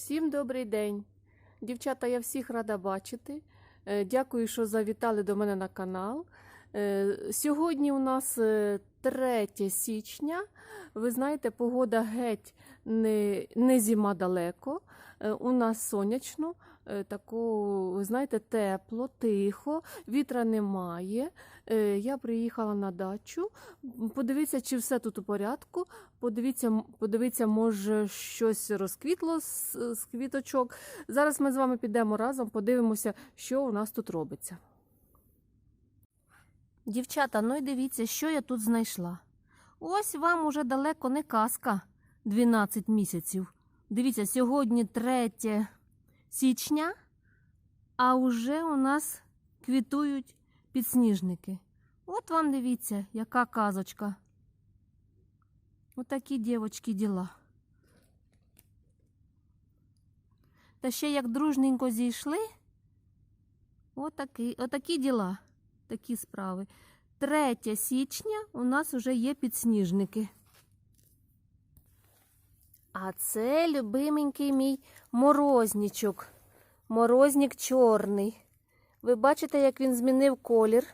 Всім добрий день. Дівчата, я всіх рада бачити. Е, Дякую, що завітали до мене на канал. Е, Сьогодні у нас е, 3 січня. Ви знаєте, погода геть не, не зима далеко. Е, У нас сонячно, е, тако, ви знаєте, тепло, тихо, вітра немає. Е, Я приїхала на дачу. Подивіться, чи все тут у порядку. Подивіться, подивіться, може щось розквітло з, з квіточок. Зараз ми з вами підемо разом, подивимося, що у нас тут робиться. Дівчата, ну і дивіться, що я тут знайшла. Ось вам уже далеко не казка 12 місяців. Дивіться, сьогодні 3 січня, а вже у нас квітують підсніжники. От вам дивіться, яка казочка. Отакі дівочки діла. Та ще як дружненько зійшли. Отакі, отакі діла, такі справи. 3 січня у нас вже є підсніжники. А це любименький мій морознічок. Морозник чорний. Ви бачите, як він змінив колір.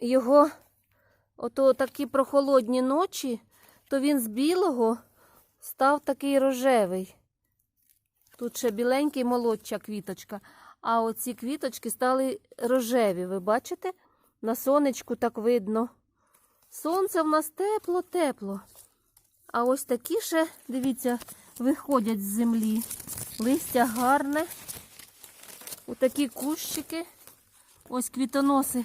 Його ото такі прохолодні ночі, то він з білого став такий рожевий. Тут ще біленький молодча квіточка. А оці квіточки стали рожеві. Ви бачите? На сонечку так видно. Сонце в нас тепло-тепло. А ось такі ще, дивіться, виходять з землі. Листя гарне. Отакі кущики. Ось квітоноси.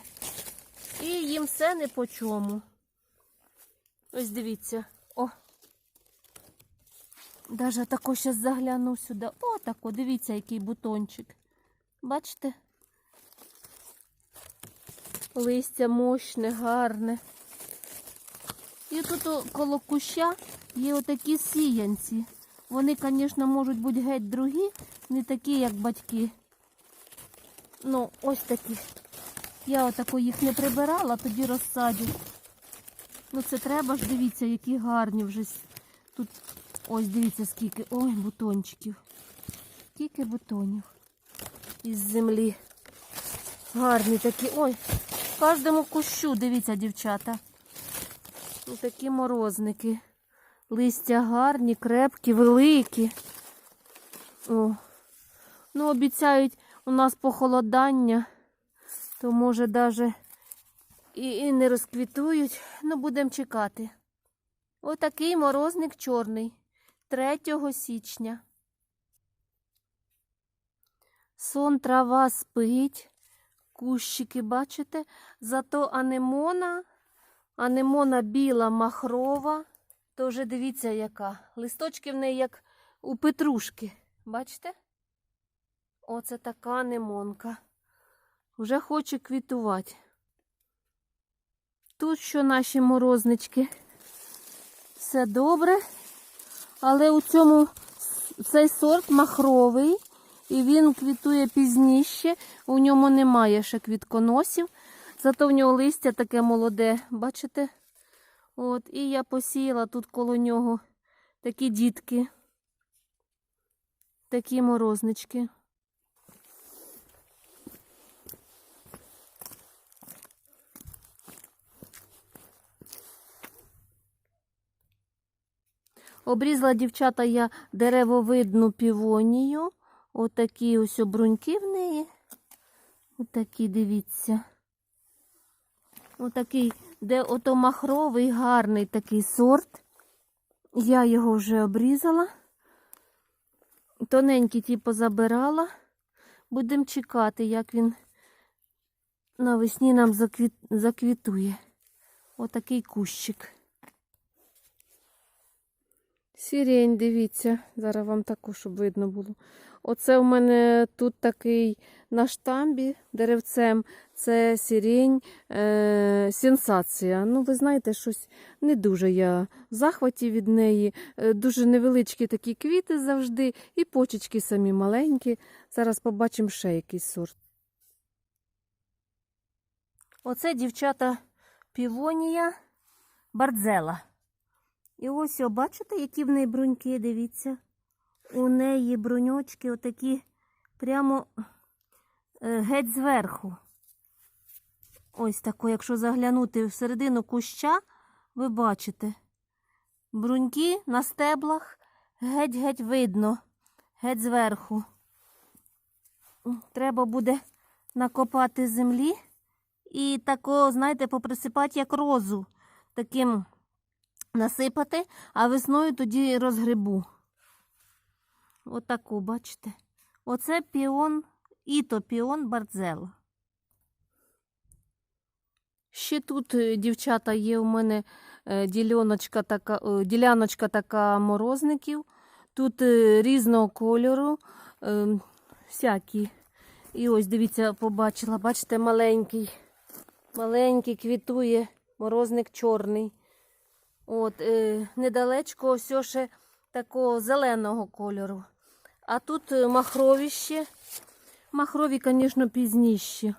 І їм все не по чому. Ось дивіться. О. Даже тако ще загляну сюди. О, тако, дивіться, який бутончик. Бачите? Листя мощне, гарне. І тут коло куща є отакі сіянці. Вони, звісно, можуть бути геть другі, не такі, як батьки. Ну, ось такі. Я отако їх не прибирала, тоді розсадю. Ну це треба ж, дивіться, які гарні вже. Тут ось дивіться скільки. Ой, бутончиків. Скільки бутонів із землі. Гарні такі. Ой, кожному кущу, дивіться, дівчата. Ось такі морозники. Листя гарні, крепкі, великі. О. Ну, обіцяють у нас похолодання, то може даже і, і не розквітують. Ну, будемо чекати. Отакий морозник чорний 3 січня. Сон трава спить, кущики, бачите? Зато анемона, анемона біла махрова. То вже дивіться, яка. Листочки в неї як у петрушки. Бачите? Оце така анемонка. Вже хоче квітувати. Тут що наші морознички. Все добре. Але у цьому цей сорт махровий. І він квітує пізніше. У ньому немає ще квітконосів. Зато в нього листя таке молоде, бачите? От, і я посіяла тут коло нього такі дітки, такі морознички. Обрізала дівчата я деревовидну півонію. Отакі ось обруньки в неї. Отакі, дивіться. Отакий, де ото махровий, гарний такий сорт. Я його вже обрізала. Тоненькі ті позабирала. Будемо чекати, як він навесні нам заквіт... заквітує. Отакий кущик. Сірень, дивіться, зараз вам також, щоб видно було. Оце у мене тут такий на штамбі деревцем. Це сірень е, сенсація. Ну, ви знаєте, щось не дуже я в захваті від неї. Е, дуже невеличкі такі квіти завжди, і почечки самі маленькі. Зараз побачимо ще якийсь сорт. Оце дівчата півонія бардзела. І ось, бачите, які в неї бруньки, дивіться. У неї бруньочки отакі прямо е, геть зверху. Ось тако, якщо заглянути всередину куща, ви бачите. Бруньки на стеблах геть-геть видно, геть зверху. Треба буде накопати землі і тако, знаєте, поприсипати як розу. Таким насипати, а весною тоді розгребу. Отаку, бачите? Оце піон, іто піон Бардзело. Ще тут, е, дівчата, є у мене е, діляночка така, е, діляночка така морозників. Тут різного кольору, е, всякі. І ось, дивіться, побачила, бачите, маленький. Маленький квітує, морозник чорний. От, недалечко ось ще такого зеленого кольору. А тут е, махрові ще. Махрові, звісно, пізніші.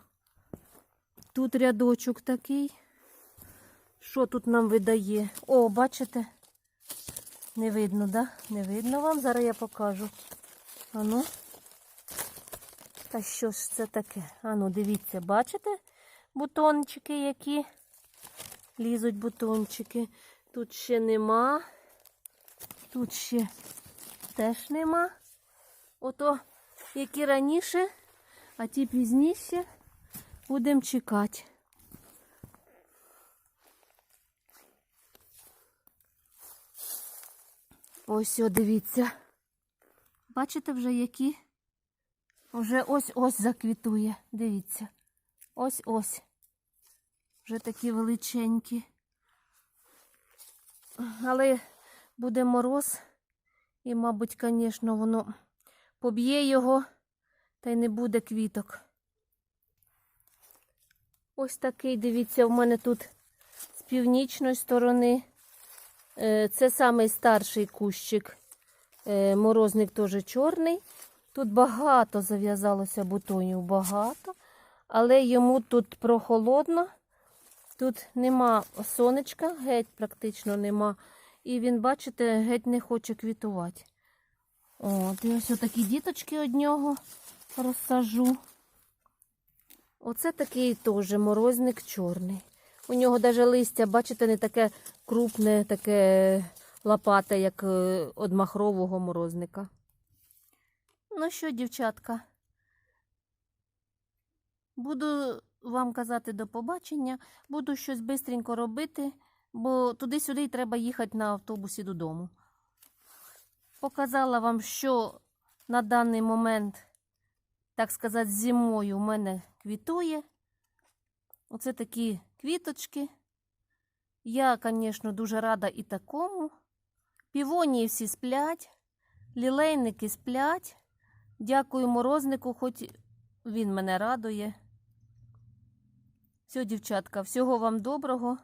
Тут рядочок такий. Що тут нам видає? О, бачите? Не видно, да? Не видно вам. Зараз я покажу. Ану. Та що ж це таке? Ану, дивіться, бачите? Бутончики які. Лізуть бутончики. Тут ще нема. Тут ще теж нема. Ото, які раніше, а ті пізніше будемо чекати. Ось, о, дивіться. Бачите вже які? Вже ось-ось заквітує. Дивіться. Ось-ось. Вже такі величенькі. Але буде мороз, і, мабуть, звісно, воно поб'є його, та й не буде квіток. Ось такий, дивіться, в мене тут з північної сторони. Е, Це самий старший кущик. Е, Морозник теж чорний. Тут багато зав'язалося бутонів, багато. Але йому тут прохолодно. Тут нема сонечка, геть практично нема. І він, бачите, геть не хоче квітувати. От, і ось такі діточки од нього розсажу. Оце такий теж морозник чорний. У нього навіть листя, бачите, не таке крупне, таке лопате, як е, од махрового морозника. Ну що, дівчатка, буду вам казати до побачення, буду щось бистренько робити, бо туди-сюди треба їхати на автобусі додому. Показала вам, що на даний момент, так сказати, зимою у мене квітує. Оце такі квіточки. Я, звісно, дуже рада і такому. Півонії всі сплять, лілейники сплять. Дякую морознику, хоч він мене радує. Все, дівчатка, всього вам доброго.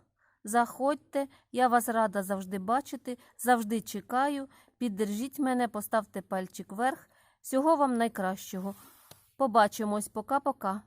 Заходьте, я вас рада завжди бачити, завжди чекаю. Піддержіть мене, поставте пальчик вверх. Всього вам найкращого. Побачимось, пока-пока.